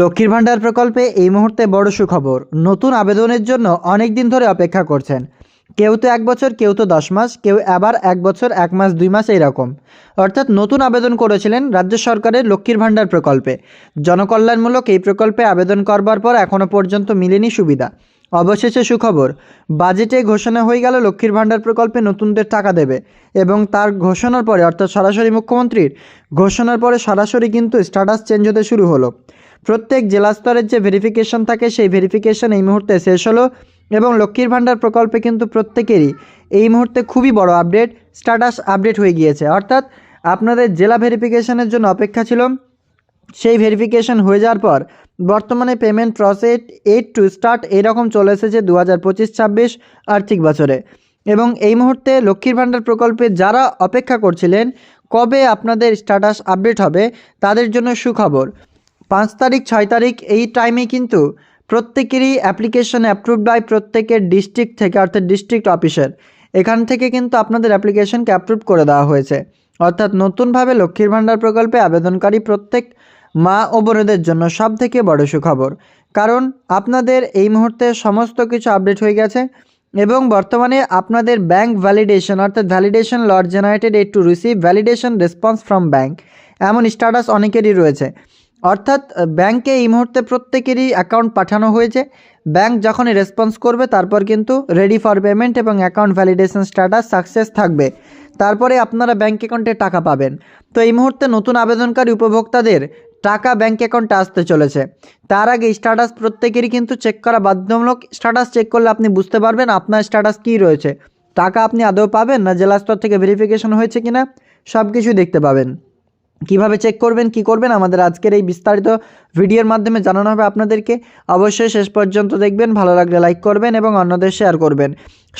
লক্ষ্মীর ভাণ্ডার প্রকল্পে এই মুহূর্তে বড় সুখবর। নতুন আবেদনের জন্য অনেক দিন ধরে অপেক্ষা করছেন। কেউ তো এক বছর, কেউ তো দশ মাস, কেউ আবার এক বছর, এক মাস, দুই মাস এইরকম। অর্থাৎ নতুন আবেদন করেছিলেন রাজ্য সরকারের লক্ষ্মীর ভাণ্ডার প্রকল্পে। জনকল্যাণমূলক এই প্রকল্পে আবেদন করবার পর এখনও পর্যন্ত মিলেনি সুবিধা। অবশেষে সুখবর, বাজেটে ঘোষণা হয়ে গেল লক্ষ্মীর ভাণ্ডার প্রকল্পে নতুনদের টাকা দেবে এবং তার ঘোষণার পরে, অর্থাৎ সরাসরি মুখ্যমন্ত্রীর ঘোষণার পরে সরাসরি কিন্তু স্ট্যাটাস চেঞ্জ হতে শুরু হলো। প্রত্যেক জেলা স্তরের যে ভেরিফিকেশন থাকে, সেই ভেরিফিকেশন এই মুহূর্তে শেষ হলো এবং লক্ষ্মীর ভাণ্ডার প্রকল্পে কিন্তু প্রত্যেকেরই এই মুহূর্তে খুবই বড় আপডেট স্ট্যাটাস আপডেট হয়ে গিয়েছে। অর্থাৎ আপনাদের জেলা ভেরিফিকেশনের জন্য অপেক্ষা ছিল। সেই ভেরিফিকেশন হয়ে যাওয়ার পর বর্তমানে payment process yet to start এরকম চলে এসেছে দু হাজার পঁচিশ ছাব্বিশ আর্থিক বছরে। এবং এই মুহূর্তে লক্ষ্মীর ভাণ্ডার প্রকল্পে যারা অপেক্ষা করছিলেন, কবে আপনাদের স্ট্যাটাস আপডেট হবে, তাদের জন্য সুখবর। পাঁচ তারিখ, ছয় তারিখ এই টাইমে কিন্তু প্রত্যেকেরই অ্যাপ্লিকেশন অ্যাপ্রুভ বাই প্রত্যেকের ডিস্ট্রিক্ট থেকে, অর্থাৎ ডিস্ট্রিক্ট অফিসার এখান থেকে কিন্তু আপনাদের অ্যাপ্লিকেশনকে অ্যাপ্রুভ করে দেওয়া হয়েছে। অর্থাৎ নতুনভাবে লক্ষ্মীর ভাণ্ডার প্রকল্পে আবেদনকারী প্রত্যেক মা ও বোনেদের জন্য সব থেকে বড় সুখবর। কারণ আপনাদের এই মুহূর্তে সমস্ত কিছু আপডেট হয়ে গেছে এবং বর্তমানে আপনাদের ব্যাংক ভ্যালিডেশন অর্থাৎ validation lot generated yet to receive validation response from bank এমন স্ট্যাটাস অনেকেরই রয়েছে। অর্থাৎ ব্যাংকে এই মুহূর্তে প্রত্যেকেরই অ্যাকাউন্ট পাঠানো হয়েছে। ব্যাংক যখনই রেসপন্স করবে, তারপর কিন্তু রেডি ফর পেমেন্ট এবং অ্যাকাউন্ট ভ্যালিডেশন স্ট্যাটাস সাকসেস থাকবে। তারপরে আপনারা ব্যাংক অ্যাকাউন্টে টাকা পাবেন। তো এই মুহূর্তে নতুন আবেদনকারী উপভোক্তাদের টাকা ব্যাংক অ্যাকাউন্টে আসতে চলেছে। তার আগে স্ট্যাটাস প্রত্যেকেরই কিন্তু চেক করা বাধ্যতামূলক। স্ট্যাটাস চেক করলে আপনি বুঝতে পারবেন আপনার স্ট্যাটাস কী রয়েছে। টাকা আপনি আদৌ পাবেন না জেলা স্তর থেকে ভেরিফিকেশন হয়েছে কিনা সব কিছু দেখতে পাবেন। কীভাবে চেক করবেন, কি করবেন, আমাদের আজকের এই বিস্তারিত ভিডিওর মাধ্যমে জানানো হবে আপনাদেরকে। অবশ্যই শেষ পর্যন্ত দেখবেন, ভালো লাগলে লাইক করবেন এবং অন্যদের শেয়ার করবেন।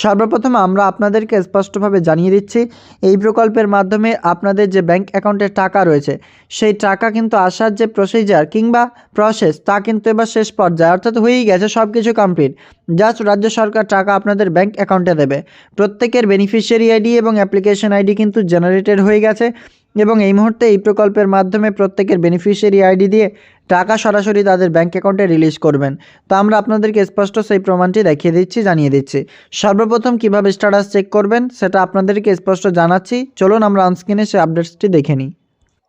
সর্বপ্রথম আমরা আপনাদেরকে স্পষ্টভাবে জানিয়ে দিচ্ছি, এই প্রকল্পের মাধ্যমে আপনাদের যে ব্যাংক অ্যাকাউন্টে টাকা রয়েছে, সেই টাকা কিন্তু আসার যে প্রসিজার কিংবা প্রসেস তা কিন্তু এবার শেষ পর্যায়ে, অর্থাৎ হয়েই গেছে সব কিছু কমপ্লিট জাস্ট রাজ্য সরকার টাকা আপনাদের ব্যাংক অ্যাকাউন্টে দেবে। প্রত্যেকের বেনিফিশিয়ারি আইডি এবং অ্যাপ্লিকেশন আইডি কিন্তু জেনারেটেড হয়ে গেছে। এবং এই মুহূর্তে এই প্রকল্পের মাধ্যমে প্রত্যেকের বেনিফিশিয়ারি আইডি দিয়ে টাকা সরাসরি তাদের ব্যাঙ্ক অ্যাকাউন্টে রিলিজ করবেন। তো আমরা আপনাদেরকে স্পষ্ট সেই প্রমাণটি দেখিয়ে দিচ্ছি, জানিয়ে দিচ্ছি। সর্বপ্রথম কীভাবে স্ট্যাটাস চেক করবেন সেটা আপনাদেরকে স্পষ্ট জানাচ্ছি। চলুন আমরা অনস্ক্রিনে সেই আপডেটসটি দেখে নিই।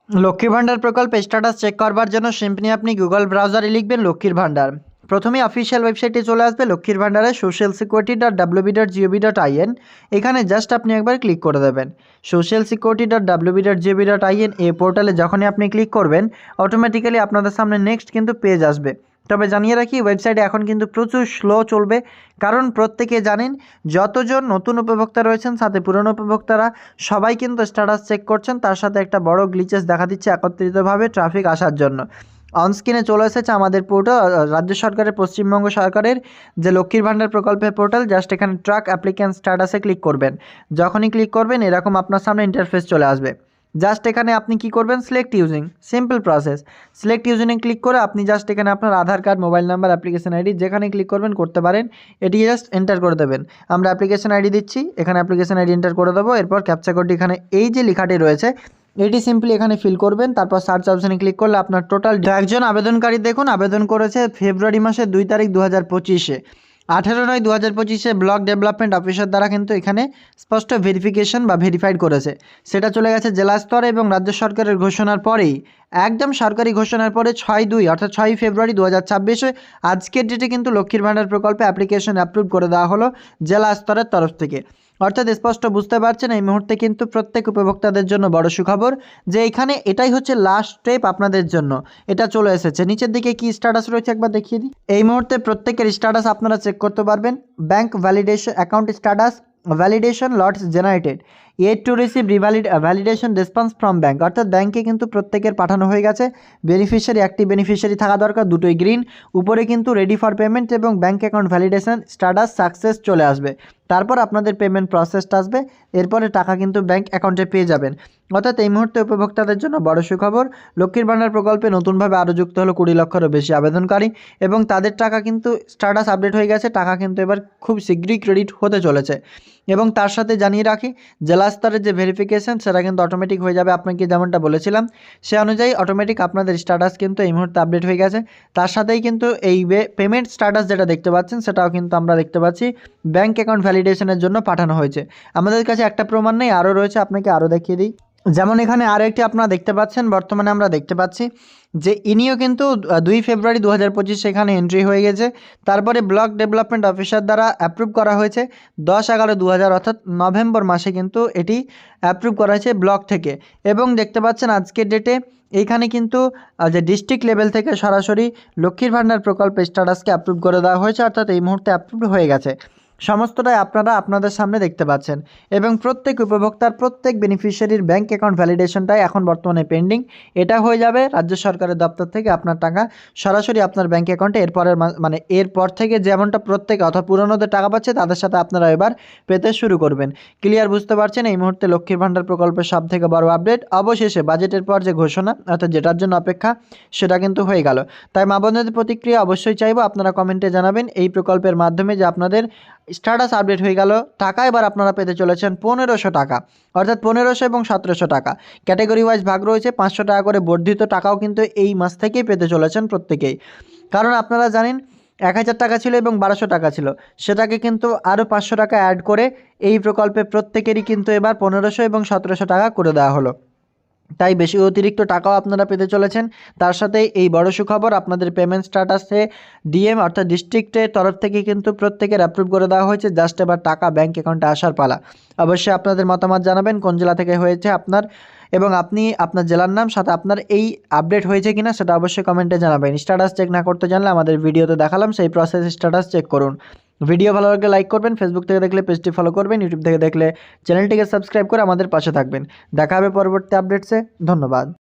লক্ষ্মীর ভাণ্ডার প্রকল্পে স্ট্যাটাস চেক করবার জন্য সিম্পলি আপনি গুগল ব্রাউজারে লিখবেন লক্ষ্মীর ভাণ্ডার। প্রথমে অফিসিয়াল ওয়েবসাইটে চলে আসবে লক্ষ্মীর ভাণ্ডারে social security dot WB dot GOV dot IN এখানে জাস্ট আপনি একবার ক্লিক করে দেবেন। Social security dot WB dot GOV dot IN এই পোর্টালে যখনই আপনি ক্লিক করবেন অটোমেটিক্যালি আপনাদের সামনে নেক্সট কিন্তু পেজ আসবে। তবে জানিয়ে রাখি ওয়েবসাইটে এখন কিন্তু প্রচুর স্লো চলবে। কারণ প্রত্যেকে জানেন, যতজন নতুন উপভোক্তা রয়েছেন, সাথে পুরনো উপভোক্তারা, সবাই কিন্তু স্ট্যাটাস চেক করছেন। তার সাথে একটা বড় গ্লিচেস দেখা দিচ্ছে একত্রিতভাবে ট্রাফিক আসার জন্য। অনস্ক্রিনে চলে এসেছে আমাদের পোর্টাল রাজ্য সরকারের, পশ্চিমবঙ্গ সরকারের যে লক্ষ্মীর ভাণ্ডার প্রকল্পের পোর্টাল, জাস্ট এখানে ট্রাক অ্যাপ্লিক্যান্ট স্ট্যাটাসে ক্লিক করবেন। যখনই ক্লিক করবেন, এরকম আপনার সামনে ইন্টারফেস চলে আসবে। জাস্ট এখানে আপনি কি করবেন? Select using simple process select ইউজিংয়ে click করে আপনি জাস্ট এখানে আপনার Aadhaar card, mobile number application ID যেখানে ক্লিক করবেন, করতে পারেন। এটি জাস্ট এন্টার করে দেবেন। আমরা অ্যাপ্লিকেশন আইডি দিচ্ছি, এখানে অ্যাপ্লিকেশন আইডি এন্টার করে দেবো। এরপর ক্যাপচা কোডটি এখানে এই যে লেখাটি রয়েছে এটি সিম্পলি এখানে ফিল করবেন, তারপর সার্চ অপশানে ক্লিক করলে আপনার টোটাল একজন আবেদনকারী দেখুন, আবেদন করেছে ফেব্রুয়ারি মাসের দুই তারিখ দু হাজার পঁচিশে। আঠেরো নয় দু হাজার পঁচিশে ব্লক ডেভেলপমেন্ট অফিসার দ্বারা কিন্তু এখানে স্পষ্ট ভেরিফিকেশন বা ভেরিফাইড করেছে। সেটা চলে গেছে জেলা স্তরে এবং রাজ্য সরকারের ঘোষণার পরেই। একদম সরকারি ঘোষণার পরে ছয় দুই, অর্থাৎ ছয়ই ফেব্রুয়ারি দু হাজার ছাব্বিশে আজকের ডেটে কিন্তু লক্ষ্মীর ভাণ্ডার প্রকল্পে অ্যাপ্লিকেশন অ্যাপ্রুভ করে দেওয়া হলো জেলা স্তরের তরফ থেকে। অর্থাৎ স্পষ্ট বুঝতে পারছেন, এই মুহূর্তে কিন্তু প্রত্যেক উপভোক্তাদের জন্য বড় সুখবর যে এখানে এটাই হচ্ছে লাস্ট স্টেপ আপনাদের জন্য। এটা চলে এসেছে। নিচের দিকে কি স্ট্যাটাস রয়েছে একবার দেখিয়ে দিই। এই মুহূর্তে প্রত্যেকের স্ট্যাটাস আপনারা চেক করতে পারবেন। Bank validation account status validation lots generated yet to receive রিভ্যালিড validation response from bank অর্থাৎ ব্যাঙ্কে কিন্তু প্রত্যেকের পাঠানো হয়ে গেছে। বেনিফিশিয়ারি একটি বেনিফিশিয়ারি থাকা দরকার, দুটোই গ্রিন উপরে কিন্তু রেডি ফর পেমেন্ট এবং bank account validation status success চলে আসবে। তারপর আপনাদের পেমেন্ট প্রসেসটা আসবে। এরপরে টাকা কিন্তু ব্যাঙ্ক অ্যাকাউন্টে পেয়ে যাবেন। অর্থাৎ এই মুহূর্তে উপভোক্তাদের জন্য বড় সুখবর, লক্ষ্মীর ভাণ্ডার প্রকল্পে নতুনভাবে আরও যুক্ত হলো কুড়ি লক্ষেরও বেশি আবেদনকারী এবং তাদের টাকা কিন্তু স্ট্যাটাস আপডেট হয়ে গেছে, টাকা কিন্তু এবার খুব শীঘ্রই ক্রেডিট হতে চলেছে। এবং তার সাথে জানিয়ে রাখি, জেলা স্তরের যে ভেরিফিকেশন সেটা কিন্তু অটোমেটিক হয়ে যাবে আপনাকে যেমনটা বলেছিলাম, সে অনুযায়ী অটোমেটিক আপনাদের স্ট্যাটাস কিন্তু এই মুহূর্তে আপডেট হয়ে গেছে। তার সাথেই কিন্তু এই পেমেন্ট স্ট্যাটাস যেটা দেখতে পাচ্ছেন, সেটাও কিন্তু আমরা দেখতে পাচ্ছি ব্যাঙ্ক অ্যাকাউন্ট ভ্যালিডেশনের জন্য পাঠানো হয়েছে। আমাদের কাছে একটা প্রমাণ নেই, আরও রয়েছে, আপনাকে আরও দেখিয়ে দিই। যেমন এখানে আরও একটি আপনারা দেখতে পাচ্ছেন, বর্তমানে আমরা দেখতে পাচ্ছি যে ইনিও কিন্তু দুই ফেব্রুয়ারি দু হাজার সেখানে এন্ট্রি হয়ে গেছে। তারপরে ব্লক ডেভেলপমেন্ট অফিসার দ্বারা অ্যাপ্রুভ করা হয়েছে। দশ এগারো দু অর্থাৎ নভেম্বর মাসে কিন্তু এটি অ্যাপ্রুভ করা হয়েছে ব্লক থেকে। এবং দেখতে পাচ্ছেন আজকের ডেটে এইখানে কিন্তু যে ডিস্ট্রিক্ট লেভেল থেকে সরাসরি লক্ষ্মীর ভাণ্ডার প্রকল্পের স্ট্যাটাসকে অ্যাপ্রুভ করে দেওয়া হয়েছে, অর্থাৎ এই মুহূর্তে অ্যাপ্রুভ হয়ে গেছে। সমস্তটাই আপনারা আপনাদের সামনে দেখতে পাচ্ছেন। এবং প্রত্যেক উপভোক্তার, প্রত্যেক বেনিফিশিয়ারির ব্যাঙ্ক অ্যাকাউন্ট ভ্যালিডেশনটাই এখন বর্তমানে পেন্ডিং এটা হয়ে যাবে রাজ্য সরকারের দপ্তর থেকে আপনার টাকা সরাসরি আপনার ব্যাঙ্ক অ্যাকাউন্টে এরপরের মানে এরপর থেকে যেমনটা প্রত্যেক অথবা পুরনোদের টাকা পাচ্ছে, তাদের সাথে আপনারা এবার পেতে শুরু করবেন। ক্লিয়ার বুঝতে পারছেন? এই মুহূর্তে লক্ষ্মীর ভাণ্ডার প্রকল্পের সব থেকে বড় আপডেট অবশেষে বাজেটের পর যে ঘোষণা, অর্থাৎ যেটার জন্য অপেক্ষা, সেটা কিন্তু হয়ে গেল। তাই মা বোনদের প্রতিক্রিয়া অবশ্যই চাইব। আপনারা কমেন্টে জানাবেন এই প্রকল্পের মাধ্যমে যে আপনাদের স্ট্যাটাস আপডেট হয়ে গেল। টাকা এবার আপনারা পেতে চলেছেন পনেরোশো টাকা। অর্থাৎ পনেরোশো এবং সতেরোশো টাকা। ক্যাটাগরি ওয়াইজ ভাগ রয়েছে, পাঁচশো টাকা করে বর্ধিত টাকাও কিন্তু এই মাস থেকেই পেতে চলেছেন প্রত্যেকেই। কারণ আপনারা জানেন, এক হাজার টাকা ছিল এবং বারোশো টাকা ছিল। সেটাকে কিন্তু আরও পাঁচশো টাকা অ্যাড করে এই প্রকল্পে প্রত্যেকেরই কিন্তু এবার পনেরোশো এবং সতেরোশো টাকা করে দেওয়া হলো। তাই বেশি অতিরিক্ত টাকাও আপনারা পেতে চলেছেন। তার সাথে এই বড় সুখবর আপনাদের পেমেন্ট স্ট্যাটাসে ডিএম অর্থাৎ ডিস্ট্রিক্টের তরফ থেকে কিন্তু প্রত্যেকের অ্যাপ্রুভ করে দেওয়া হয়েছে। জাস্ট এবার টাকা ব্যাঙ্ক অ্যাকাউন্টে আসার পালা। অবশ্যই আপনাদের মতামত জানাবেন, কোন জেলা থেকে হয়েছে আপনার এবং আপনি আপনার জেলার নাম, সাথে আপনার এই আপডেট হয়েছে কিনা সেটা অবশ্যই কমেন্টে জানাবেন। স্ট্যাটাস চেক না করতে জানলে আমাদের ভিডিওতে দেখালাম, সেই প্রসেস স্ট্যাটাস চেক করুন। ভিডিও ভালো লাগলে লাইক করবেন ফেসবুক থেকে দেখলে পেজটি ফলো করবেন ইউটিউব থেকে দেখলে চ্যানেলটিকে সাবস্ক্রাইব করে আমাদের পাশে থাকবেন। দেখা হবে পরবর্তী আপডেটসে ধন্যবাদ।